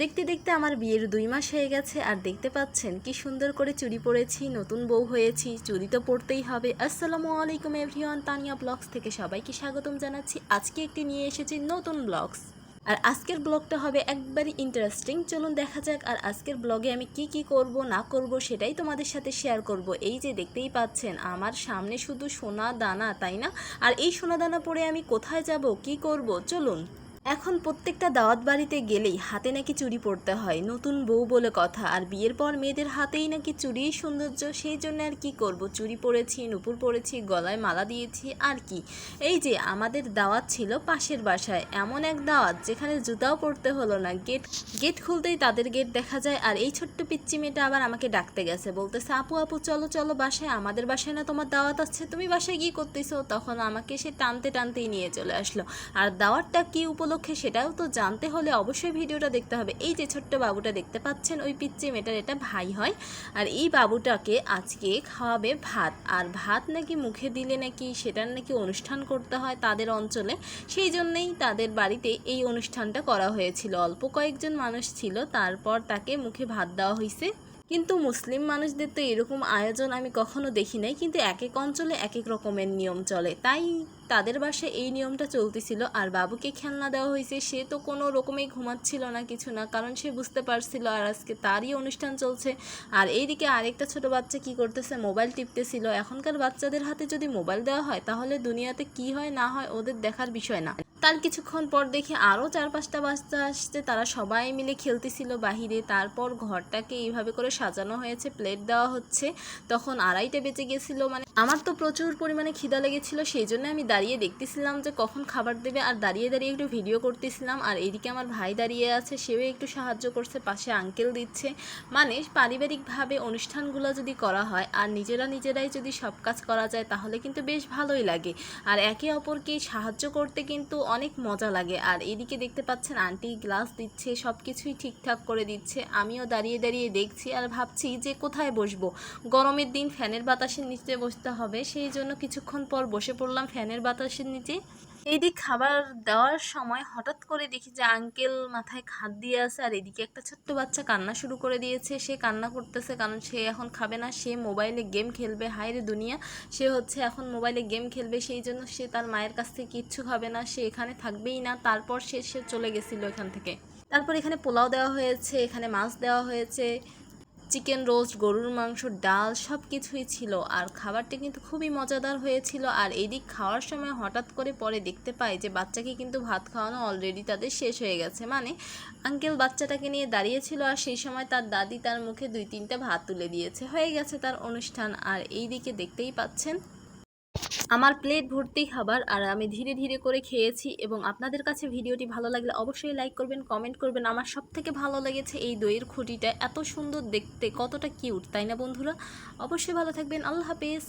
দেখতে দেখতে আমার বিয়ের দুই মাস হয়ে গেছে আর দেখতে পাচ্ছেন কি সুন্দর করে চুরি পরেছি নতুন বউ হয়েছি, চুরি তো পড়তেই হবে। আসসালামু আলাইকুম এভরিওয়ান তানিয়া ব্লগস থেকে সবাইকে স্বাগতম জানাচ্ছি। আজকে একটি নিয়ে এসেছি নতুন ব্লগস। আর আজকের ব্লগটা হবে একবারই ইন্টারেস্টিং চলুন দেখা যাক আর আজকের ব্লগে আমি কি কি করব, না করব সেটাই তোমাদের সাথে শেয়ার করব। এই যে দেখতেই পাচ্ছেন, আমার সামনে শুধু সোনা দানা, তাই না? আর এই সোনা দানা পরে আমি কোথায় যাব, কি করব? চলুন। এখন প্রত্যেকটা দাওয়াত বাড়িতে গেলেই হাতে নাকি চুরি পরতে হয়। নতুন বউ বলে কথা। আর বিয়ের পর মেয়েদের হাতেই নাকি চুড়িই সৌন্দর্য, সেই জন্য আর কি করব? চুড়ি পরেছি, নুপুর পরেছি, গলায় মালা দিয়েছি, আর কি? এই যে আমাদের দাওয়াত ছিল পাশের বাসায়। এমন এক দাওয়াত যেখানে জুতাও পরতে হলো না। গেট গেট খুলতেই তাদের গেট দেখা যায়, আর এই ছোট্ট পিচ্চি মেয়েটা আবার আমাকে ডাকতে গেছে। বলতেছে, আপু আপু, চলো চলো বাসায়। আমাদের বাসায় না তোমার দাওয়াত আছে? তুমি বাসায় গিয়ে করতেছো? তখন আমাকে সে টানতে, টানতেই নিয়ে চলে আসলো। আর দাওয়াতটা কি উপলক্ষে সেটাও তো জানতে হলে অবশ্যই ভিডিওটা দেখতে হবে। এই যে ছোট্ট বাবুটা দেখতে পাচ্ছেন, ওই পিচ্চি মেয়েটার এটা ভাই হয়। আর এই বাবুটাকে আজকে খাওয়াবে ভাত। আর ভাত নাকি মুখে দিলে নাকি সেটার নাকি অনুষ্ঠান করতে হয় তাদের অঞ্চলে, সেই জন্যেই তাদের বাড়িতে এই অনুষ্ঠানটা করা হয়েছিল। অল্প কয়েকজন মানুষ ছিল, তারপর তাকে মুখে ভাত দেওয়া হয়েছে কিন্তু মুসলিম মানুষদের তো এরকম আয়োজন আমি কখনো দেখি নাই, কিন্তু এক এক অঞ্চলে এক এক রকমের নিয়ম চলে। তাই তাদের বাসায় এই নিয়মটা চলতেছিল, আর বাবুকে খেলনা দেওয়া হয়েছে, সে তো কোনো রকমেই ঘুমাচ্ছিল না কিছু না, কারণ সে বুঝতে পারছিল আর আজকে তারই অনুষ্ঠান চলছে। আর এইদিকে আরেকটা ছোট বাচ্চা কি করতেছে, মোবাইল টিপতেছিল। এখনকার বাচ্চাদের হাতে যদি মোবাইল দেওয়া হয়, তাহলে দুনিয়াতে কি হয় না হয় ওদের দেখার বিষয় না। তার কিছুক্ষণ পর দেখে আরও চার পাঁচটা বাচ্চা আসছে। তারা সবাই মিলে খেলতেছিল বাহিরে। তারপর ঘরটাকে এইভাবে করে সাজানো হয়েছে প্লেট দেওয়া হচ্ছে। তখন আড়াইটা বেঁচে গেছিল মানে আমার তো প্রচুর পরিমাণে খিদা লেগেছিল, সেই জন্য আমি দাঁড়িয়ে দেখতেছিলাম যে কখন খাবার দেবে। আর দাঁড়িয়ে দাঁড়িয়ে একটু ভিডিও করতেছিলাম, আর এদিকে আমার ভাই দাঁড়িয়ে আছে, সেও একটু সাহায্য করছে, পাশে আঙ্কেল দিচ্ছে। মানে পারিবারিকভাবে অনুষ্ঠানগুলো যদি করা হয়, আর নিজেরা নিজেরাই যদি সব কাজ করা যায়, তাহলে কিন্তু বেশ ভালোই লাগে। আর একে অপরকে সাহায্য করতে কিন্তু অনেক মজা লাগে। আর এদিকে দেখতে পাচ্ছেন আন্টি গ্লাস দিচ্ছে সব কিছুই ঠিকঠাক করে দিচ্ছে। আমিও দাঁড়িয়ে দাঁড়িয়ে দেখছি আর ভাবছি যে কোথায় বসবো? গরমের দিন ফ্যানের বাতাসের নিচে বসতে হবে। সেই জন্য কিছুক্ষণ পর বসে পড়লাম ফ্যানের বাতাসের নিচে। এইদিক খাবার দেওয়ার সময় হঠাৎ করে দেখি যে আঙ্কেল মাথায় খাদ দিয়ে আছে আর এদিকে একটা ছোট্ট বাচ্চা কান্না শুরু করে দিয়েছে। সে কান্না করতেছে কারণ সে এখন খাবে না, সে মোবাইলে গেম খেলবে। হায়রে দুনিয়া, সে হচ্ছে এখন মোবাইলে গেম খেলবে। সেই জন্য সে তার মায়ের কাছ থেকে কিচ্ছু খাবে না, সে এখানে থাকবেই না। তারপর সে সে চলে গেছিল এখান থেকে। তারপর এখানে পোলাও দেওয়া হয়েছে, এখানে মাছ দেওয়া হয়েছে। চিকেন রোস্ট, গরুর মাংস, ডাল সব কিছুই ছিল। আর খাবারটি কিন্তু খুবই মজাদার হয়েছিল। আর এদিক খাওয়ার সময় হঠাৎ করে পরে দেখতে পাই যে বাচ্চাকে কিন্তু ভাত খাওয়ানো অলরেডি তাদের শেষ হয়ে গেছে। মানে আঙ্কেল বাচ্চাটাকে নিয়ে দাঁড়িয়েছিল আর সেই সময় তার দাদি তার মুখে দুই তিনটা ভাত তুলে দিয়েছে। হয়ে গেছে তার অনুষ্ঠান। আর এই দিকে দেখতেই পাচ্ছেন আমার প্লেট ভর্তি খাবার আর আমি ধীরে ধীরে করে খেয়েছি এবং আপনাদের কাছে ভিডিওটি ভালো লাগলে অবশ্যই লাইক করবেন কমেন্ট করবেন। আমার সব থেকে ভালো লেগেছে এই দইয়ের খুঁটিটা, এত সুন্দর দেখতে, কতটা কিউট তাই না বন্ধুরা? অবশ্যই ভালো থাকবেন, আল্লাহ হাফেজ।